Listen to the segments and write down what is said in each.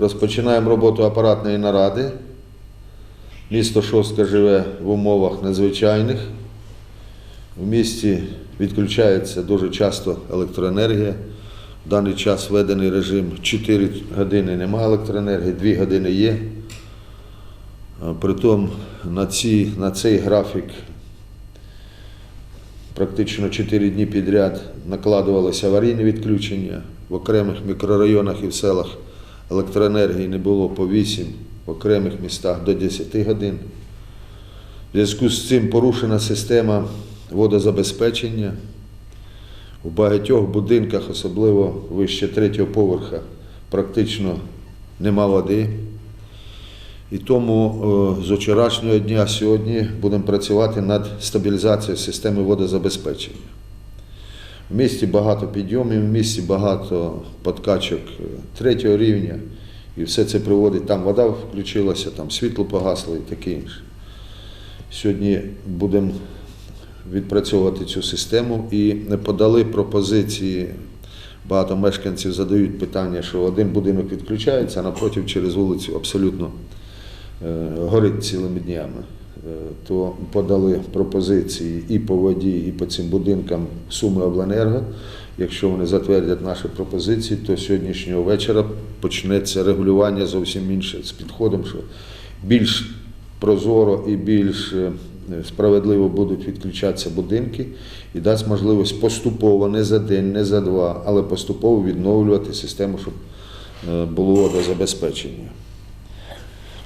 Розпочинаємо роботу апаратної наради. Місто Шостка живе в умовах надзвичайних. В місті відключається дуже часто електроенергія. В даний час введений режим 4 години немає електроенергії, 2 години є. Притом на, ці, на цей графік практично 4 дні підряд накладувалися аварійні відключення. В окремих мікрорайонах і в селах електроенергії не було по 8, в окремих містах до 10 годин. В зв'язку з цим порушена система водозабезпечення. У багатьох будинках, особливо вище третього поверха, практично нема води. І тому е, з вчорашнього дня сьогодні будемо працювати над стабілізацією системи водозабезпечення. В місті багато підйомів, в місті багато подкачок е, третього рівня, і все це приводить, там вода включилася, там світло погасло і таке інше. Сьогодні будемо відпрацьовувати цю систему і подали пропозиції. Багато мешканців задають питання, що один будинок відключається, а напротив через вулицю абсолютно е, горить цілими днями. Е, То подали пропозиції і по воді, і по цим будинкам суми обленерго. Якщо вони затвердять наші пропозиції, то сьогоднішнього вечора почнеться регулювання зовсім інше з підходом, що більш прозоро і більш е, справедливо будуть відключатися будинки і дасть можливість поступово, не за день, не за два, але поступово відновлювати систему, щоб е, було водозабезпечення.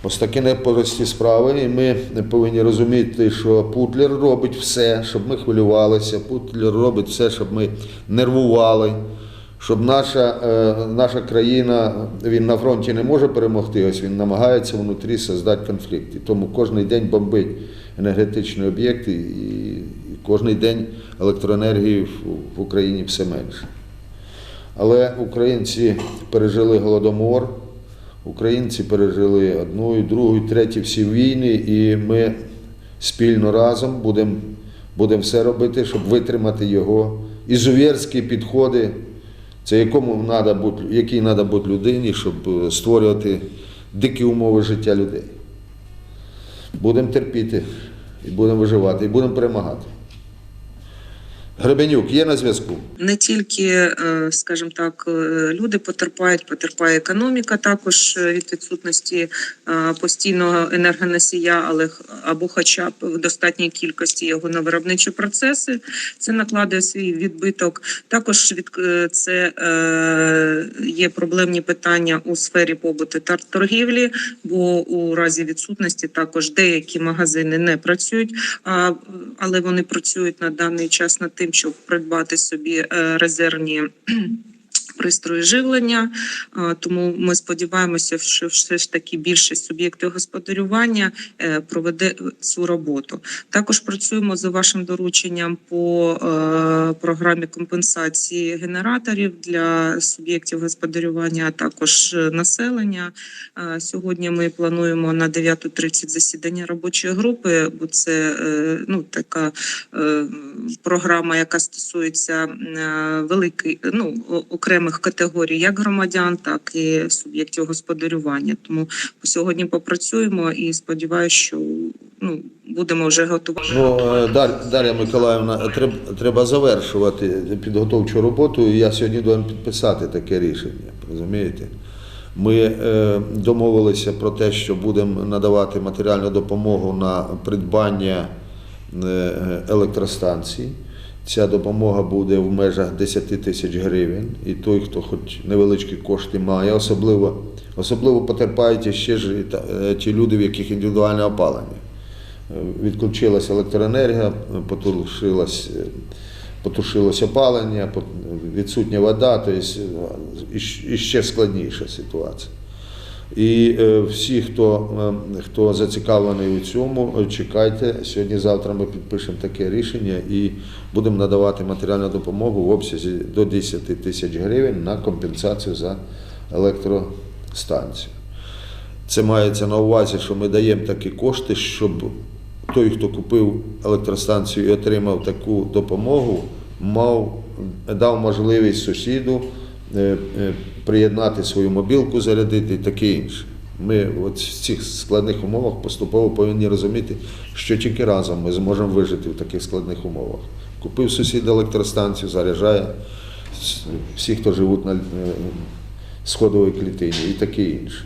Ось такі непрості справи, і ми повинні розуміти, що Путлер робить все, щоб ми хвилювалися. Путлер робить все, щоб ми нервували, щоб наша, е, наша країна, він на фронті не може перемогти, ось він намагається внутрі создати конфлікт. І тому кожен день бомбить енергетичні об'єкти, і, кожен день електроенергії в Україні все менше. Але українці пережили голодомор. Українці пережили одну, другу, третю всі війни, і ми спільно разом будемо будем все робити, щоб витримати його. Ізувєрські підходи, це якому надо бути, якій треба бути людині, щоб е, створювати дикі умови життя людей. Будемо терпіти, і будемо виживати, і будемо перемагати. Гребенюк є на зв'язку? Не тільки, е, скажімо так, е, люди потерпають, потерпає економіка також е, від відсутності постійного енергоносія, але або хоча б в достатній кількості його на виробничі процеси. Це накладує свій відбиток. Також від це є проблемні питання у сфері побуту та торгівлі, бо у разі відсутності також деякі магазини не працюють, але вони працюють на даний час над тим, щоб придбати собі е, резервні. Пристрої живлення, тому ми сподіваємося, що все ж таки більшість суб'єктів господарювання е, проведе цю роботу. Також працюємо за вашим дорученням по е, програмі компенсації генераторів для суб'єктів господарювання, а також е, населення. Е, Сьогодні ми плануємо на 9.30 засідання робочої групи, бо це е, ну така е, програма, яка стосується е, великий, ну о- окремих категорій, як громадян, так і суб'єктів господарювання. Тому сьогодні попрацюємо і сподіваюся, що ну будемо вже готувати. Ну, е, Дар- Дар'я Миколаївна, треба, треба завершувати підготовчу роботу. і Я сьогодні должен підписати таке рішення. Розумієте? Ми е, домовилися про те, що будемо надавати матеріальну допомогу на придбання е, електростанцій. Ця допомога буде в межах 10 тисяч гривень. І той, хто хоч невеличкі кошти має, особливо, особливо потерпають ще ж е, ті люди, в яких індивідуальне опалення. Е, Відключилася електроенергія, потушилось, е, потушилось опалення, відсутня вода, тобто іщ- іще складніша ситуація. І е, всі, хто, е, хто зацікавлений у цьому, е, чекайте. Сьогодні-завтра ми підпишемо таке рішення і будемо надавати матеріальну допомогу в обсязі до 10 тисяч гривень на компенсацію за електростанцію. Це мається на увазі, що ми даємо такі кошти, щоб той, хто купив електростанцію і отримав таку допомогу, мав, дав можливість сусіду приєднати свою мобілку, зарядити і таке інше. Ми от в цих складних умовах поступово повинні розуміти, що тільки разом ми зможемо вижити в таких складних умовах. Купив сусід електростанцію, заряджає всі, хто живуть на е, сходовій клітині і таке інше.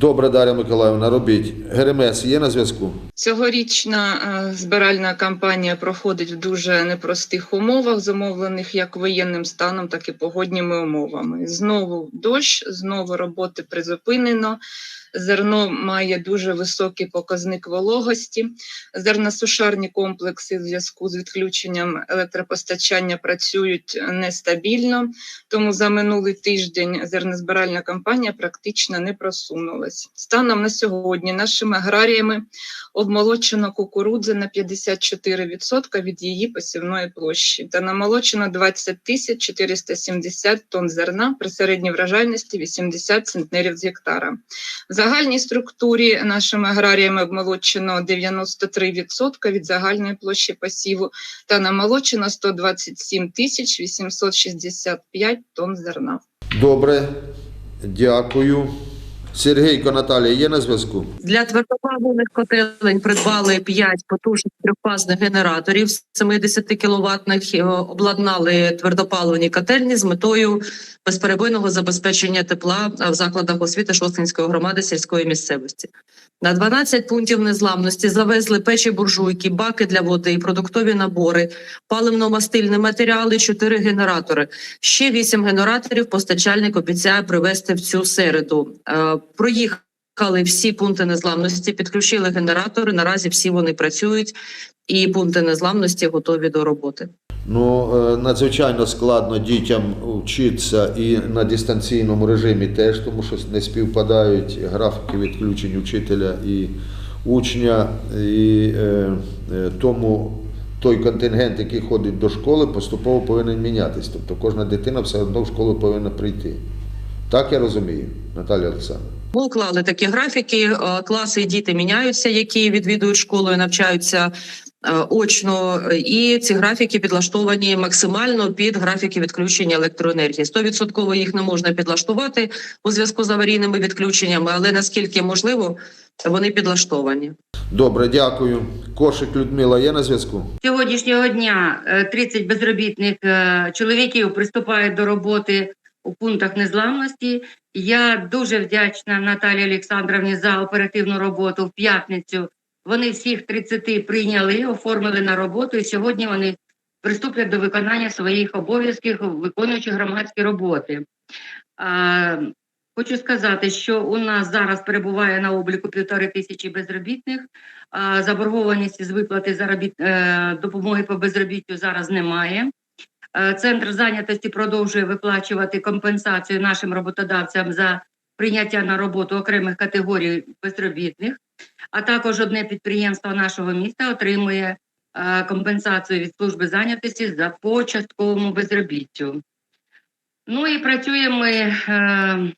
Добре, Дар'я Миколаївна, робіть. Геремес є на зв'язку? Цьогорічна е, збиральна кампанія проходить в дуже непростих умовах, зумовлених як воєнним станом, так і погодніми умовами. Знову дощ, знову роботи призупинено. Зерно має дуже високий показник вологості. Зерносушарні комплекси в зв'язку з відключенням електропостачання працюють нестабільно. Тому за минулий тиждень зернозбиральна кампанія практично не просунулась. Станом на сьогодні нашими аграріями обмолочено кукурудзи на 54% від її посівної площі та намолочено 20 тисяч 470 тонн зерна при середній вражальності 80 центнерів з гектара. Загальній структурі нашими аграріями обмолочено 93% від загальної площі посіву та намолочено 127 тисяч 865 тонн зерна. Добре, дякую. Сергійко Наталія є на зв'язку? Для твердопаливних котелень придбали 5 потужних трьохфазних генераторів 70 кіловатних, е, обладнали твердопаливні котельні з метою безперебойного забезпечення тепла в закладах освіти Шостинської громади сільської місцевості. На 12 пунктів незламності завезли печі буржуйки, баки для води, продуктові набори, паливно-мастильні матеріали, 4 генератори. Ще 8 генераторів постачальник обіцяє привезти в цю середу. Е, Проїхали всі пункти незламності, підключили генератори. Наразі всі вони працюють, і пункти незламності готові до роботи. Ну, е, надзвичайно складно дітям вчитися і на дистанційному режимі теж, тому що не співпадають графіки відключень учителя і учня. І е, е, тому той контингент, який ходить до школи, поступово повинен мінятись. Тобто кожна дитина все одно в школу повинна прийти. Так я розумію, Наталія Олександровна. Ми уклали такі графіки. е, Класи і діти міняються, які відвідують школу і навчаються очно. І ці графіки підлаштовані максимально під графіки відключення електроенергії. 100% їх не можна підлаштувати у зв'язку з аварійними відключеннями, але наскільки можливо, вони підлаштовані. Добре, дякую. Кошик Людмила є на зв'язку? Сьогоднішнього дня е, 30 безробітних е, чоловіків приступають до роботи у пунктах незламності. Я дуже вдячна Наталії Олександровні за оперативну роботу в п'ятницю. Вони всіх 30 прийняли, оформили на роботу, і сьогодні вони приступлять до виконання своїх обов'язків, виконуючи громадські роботи. Хочу сказати, що у нас зараз перебуває на обліку півтори тисячі безробітних. Заборгованість з виплати заробіт... е, допомоги по безробіттю зараз немає. Е, Центр зайнятості продовжує виплачувати компенсацію нашим роботодавцям за прийняття на роботу окремих категорій безробітних. А також одне підприємство нашого міста отримує е, компенсацію від служби зайнятості за по частковому безробіттю. Ну і працюємо ми, е,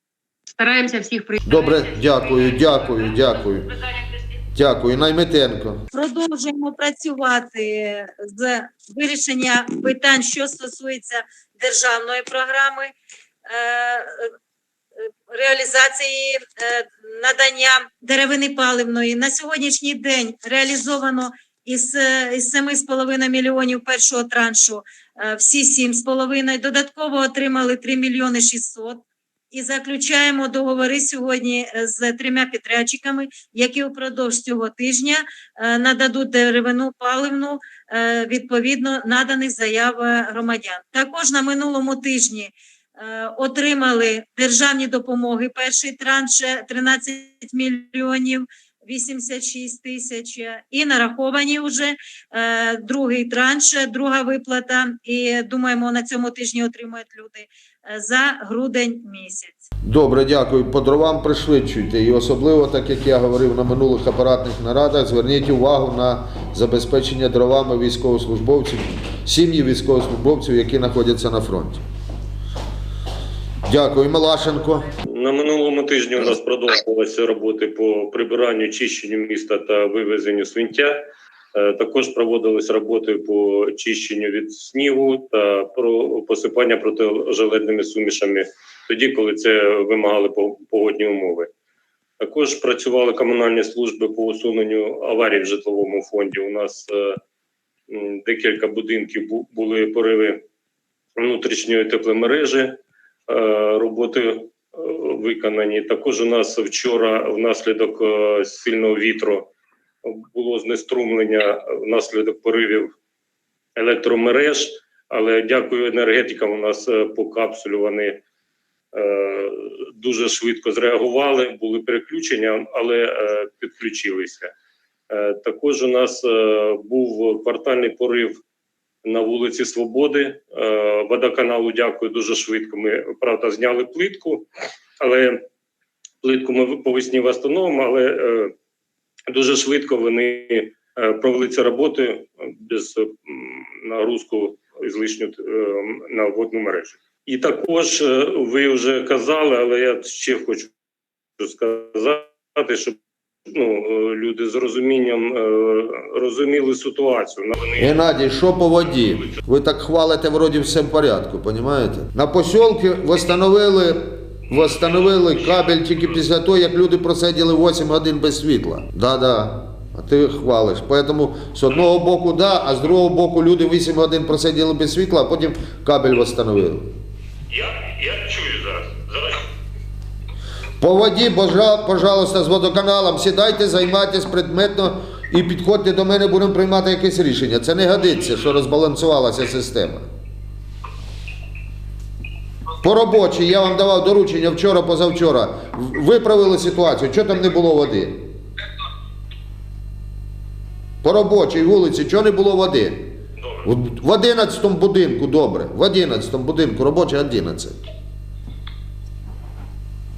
стараємося всіх при Добре, дякую, дякую, дякую. Дякую. Наймитенко. Продовжуємо працювати з вирішення питань, що стосується державної програми, е, реалізації е, надання деревини паливної. На сьогоднішній день реалізовано із, е, із 7,5 мільйонів першого траншу е, всі 7,5. Додатково отримали 3 мільйони 600. І заключаємо договори сьогодні е, з трьома підрядчиками, які упродовж цього тижня е, нададуть деревину паливну е, відповідно наданих заяв е, громадян. Також на минулому тижні е, отримали державні допомоги. Перший транш е, 13 мільйонів 86 тисяч е, і нараховані вже е, другий транш, е, друга виплата. І думаємо, на цьому тижні отримують люди е, за грудень місяць. Добре, дякую. По дровам пришвидшуйте. І особливо, так як я говорив на минулих апаратних нарадах, зверніть увагу на забезпечення дровами військовослужбовців, сім'ї військовослужбовців, які знаходяться на фронті. Дякую, Милашенко. На минулому тижні у нас продовжувалися роботи по прибиранню, чищенню міста та вивезенню сміття. Е, Також проводились роботи по чищенню від снігу та про посипання протижеледними сумішами тоді, коли це вимагали по- погодні умови. Також працювали комунальні служби по усуненню аварій в житловому фонді. У нас е, декілька будинків були пориви внутрішньої тепломережі. Е, Роботи е, виконані. Також у нас вчора внаслідок е, сильного вітру було знеструмлення внаслідок поривів електромереж. Але дякую енергетикам. У нас по капсулю вони дуже швидко зреагували, були переключення, але підключилися. Також у нас був квартальний порив на вулиці Свободи. Е, водоканалу дякую дуже швидко. Ми правда зняли плитку, але плитку ми по весні встановимо, але е, дуже швидко вони е, провели ці роботи без нагрузку ізлишню на водну мережу. І також ви вже казали, але я ще хочу сказати, щоб ну, е, люди з розумінням е, розуміли ситуацію. Геннадій, що по воді? Ви так хвалите, вроді все в порядку, розумієте? На посілки восстановили, восстановили кабель тільки після того, як люди просиділи 8 годин без світла. Да-да. А ти хвалиш. Поэтому з одного боку да, а з другого боку люди 8 годин просиділи без світла, а потім кабель восстановили. я, я чую. Зараз По воді, пожалуйста, з водоканалом сідайте, займайтесь предметно і підходьте до мене, будемо приймати якесь рішення. Це не годиться, що розбалансувалася система. По робочій я вам давав доручення вчора, позавчора. Виправили ситуацію. Чого там не було води? По робочій вулиці, чого не було води? В в 11 будинку, добре. В 11 будинку, робочий 11.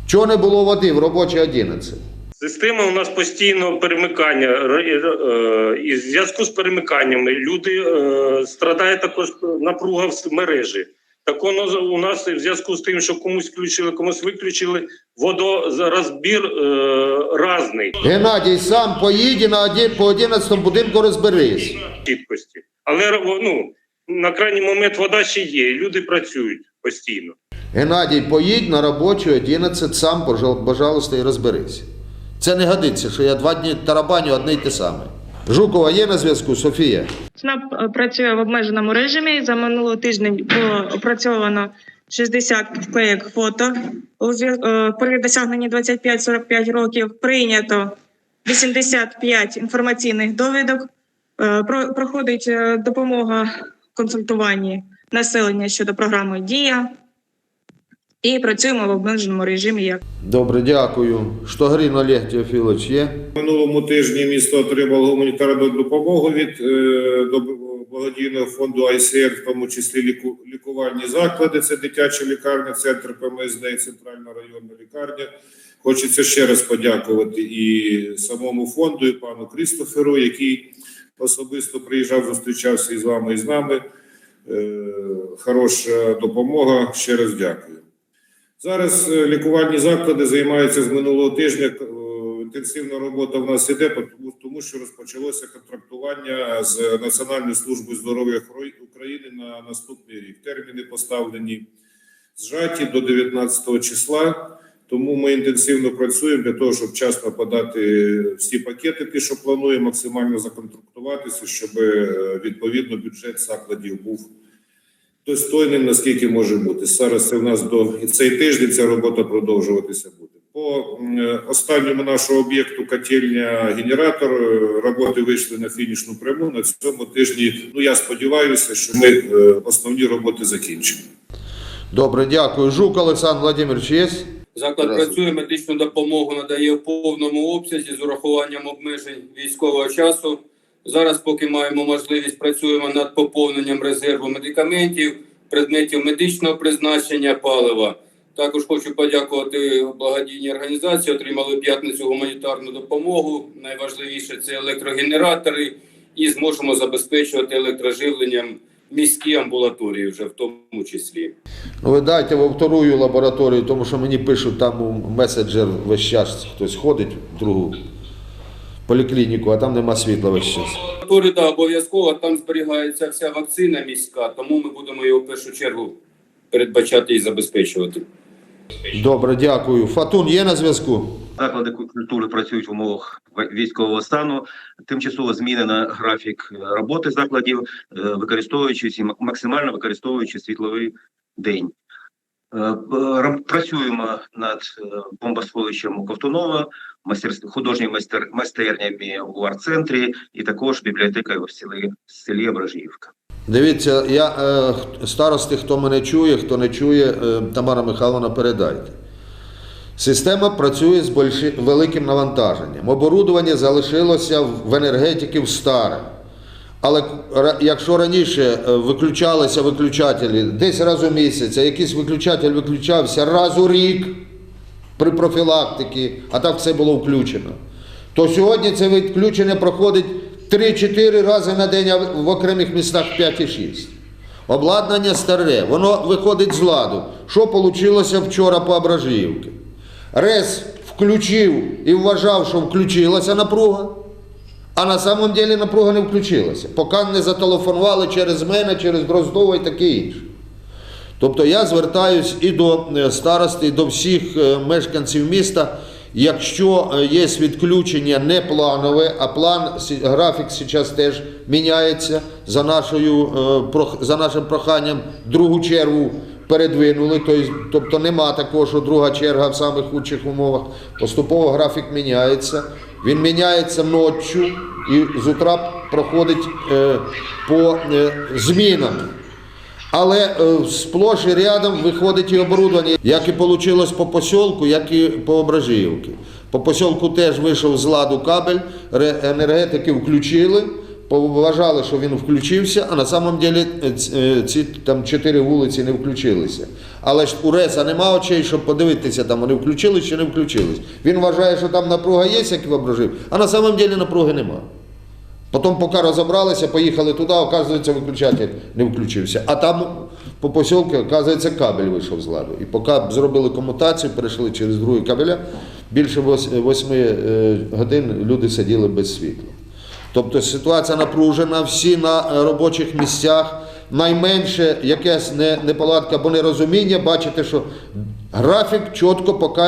Чого не було води в робочій 11? Система у нас постійно перемикання. Е, І в зв'язку з перемиканнями люди е, страдає також напруга в мережі. Так воно у нас в зв'язку з тим, що комусь включили, комусь виключили, водорозбір е, різний Геннадій, сам поїдь на один, по 11 будинку розберись. чіткості. Але ну, на крайній момент вода ще є, люди працюють постійно. Геннадій, поїдь на робочу 11 сам, пожал- пожалуйста, і розберись. Це не годиться, що я два дні тарабаню одне й те саме. Жукова є на зв'язку, Софія? СНАП е, працює в обмеженому режимі. За минулий тиждень було опрацьовано 60 вклеєк фото. Е, При досягненні 25-45 років прийнято 85 інформаційних довідок. Е, Проходить допомога консультуванні населення щодо програми Дія. І працюємо в обмеженому режимі як Добре, дякую. Штогрин Олег Теофілович є? Минулому тижні місто отримало гуманітарну допомогу від е, благодійного фонду ICR, в тому числі ліку, лікувальні заклади. Це дитяча лікарня, центр ПМСД і центральна районна лікарня. Хочеться ще раз подякувати і самому фонду, і пану Крістоферу, який особисто приїжджав, зустрічався із вами і з нами. Е, хороша допомога. Ще раз дякую. Зараз е, лікувальні заклади займаються з минулого тижня. е, Інтенсивна робота в нас іде, тому, тому що розпочалося контрактування з Національною службою здоров'я України на наступний рік. Терміни поставлені зжаті до 19 числа. Тому ми інтенсивно працюємо для того, щоб вчасно подати всі пакети, ті, що плануємо, максимально законтрактуватися, щоб е, відповідно бюджет закладів був достойним, наскільки може бути. Зараз це в нас до цей тиждень ця робота продовжуватися буде. По е, останньому нашому об'єкту котельня генератор е, роботи вийшли на фінішну пряму. На цьому тижні, ну я сподіваюся, що ми е, основні роботи закінчимо. Добре, дякую. Жук Олександр Владимирович є? Заклад працює, медичну допомогу надає в повному обсязі з урахуванням обмежень військового часу. Зараз, поки маємо можливість, працюємо над поповненням резерву медикаментів, предметів медичного призначення, палива. Також хочу подякувати благодійній організації. Отримали п'ятницю гуманітарну допомогу. Найважливіше це електрогенератори, і зможемо забезпечувати електроживленням міські амбулаторії вже в тому числі. Ну ви дайте во вторую лабораторію, тому що мені пишуть там меседжер весь час хтось ходить в другу. Поліклініку, а там нема світла весь час. Лабораторія, да, обов'язково там зберігається вся вакцина міська, тому ми будемо його в першу чергу передбачати і забезпечувати. Добре, дякую. Фатун є на зв'язку? Заклади культури працюють в умовах військового стану. Тимчасово змінено графік е, роботи закладів, е, використовуючи максимально використовуючи світловий день. Е, Працюємо над бомбосховищем Ковтунова, майстерств- художніми майстер, майстернями у арт-центрі і також бібліотекою в селі, в селі Ображіївка. Дивіться, я е, старости, хто мене чує, хто не чує, е, Тамара Михайловна, передайте. Система працює з больши, великим навантаженням. Оборудування залишилося в енергетиків старе. Але якщо раніше е, виключалися виключателі десь раз у місяць, якийсь виключатель виключався раз у рік при профілактиці, а так все було включено, то сьогодні це відключення проходить 3-4 рази на день, а в окремих містах 5 і 6. Обладнання старе, воно виходить з ладу. Що вийшло вчора по Абражіївці? РЕС включив і вважав, що включилася напруга, а на самом деле напруга не включилася. Поки не зателефонували через мене, через Дроздова і таке інше. Тобто я звертаюсь і до е, старости, і до всіх е, мешканців міста. Якщо е, є відключення не планове, а план графік зараз теж міняється за, нашою, за нашим проханням, другу чергу передвинули, тобто- нема такого, що друга черга в самих худших умовах. Поступово графік міняється. Він міняється ночі і з утра проходить по змінам. Але е, сплош і рядом виходить і оборудовання, як і вийшло по посілку, як і по Ображіївці. По посілку теж вийшов з ладу кабель, енергетики включили, поважали, що він включився, а на самом деле е, е, ці там чотири вулиці не включилися. Але ж у РЕСа нема очей, щоб подивитися, там вони включились чи не включились. Він вважає, що там напруга є, як в Ображів, а на самом деле напруги немає. Потім, поки розібралися, поїхали туди, оказується, виключатель не включився. А там по посілку, оказується, кабель вийшов з ладу. І поки зробили комутацію, перейшли через другий кабеля, більше восьми е, годин люди сиділи без світла. Тобто ситуація напружена, всі на робочих місцях. Найменше якась не- неполадка або нерозуміння, бачите, що графік чітко поки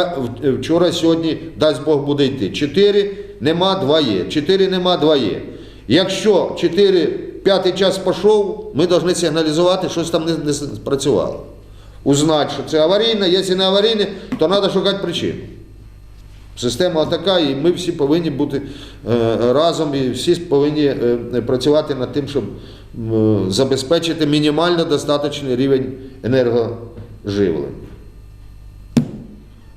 вчора, сьогодні, дасть Бог буде йти. Чотири нема, два є. Чотири нема, два є. Якщо 4, п'ятий час пішов, ми повинні сигналізувати, щось там не, не спрацювало. Узнати, що це аварійне, якщо не аварійне, то треба шукати причину. Система така, і ми всі повинні бути е, разом, і всі повинні е, працювати над тим, щоб забезпечити мінімально достатній рівень енергоживлення.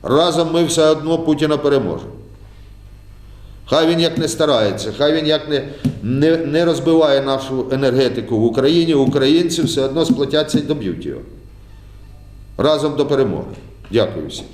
Разом ми все одно Путіна переможемо. Хай він як не старається, хай він як не, не, не розбиває нашу енергетику в Україні, українці все одно сплотяться і доб'ють його. Разом до перемоги. Дякую всім.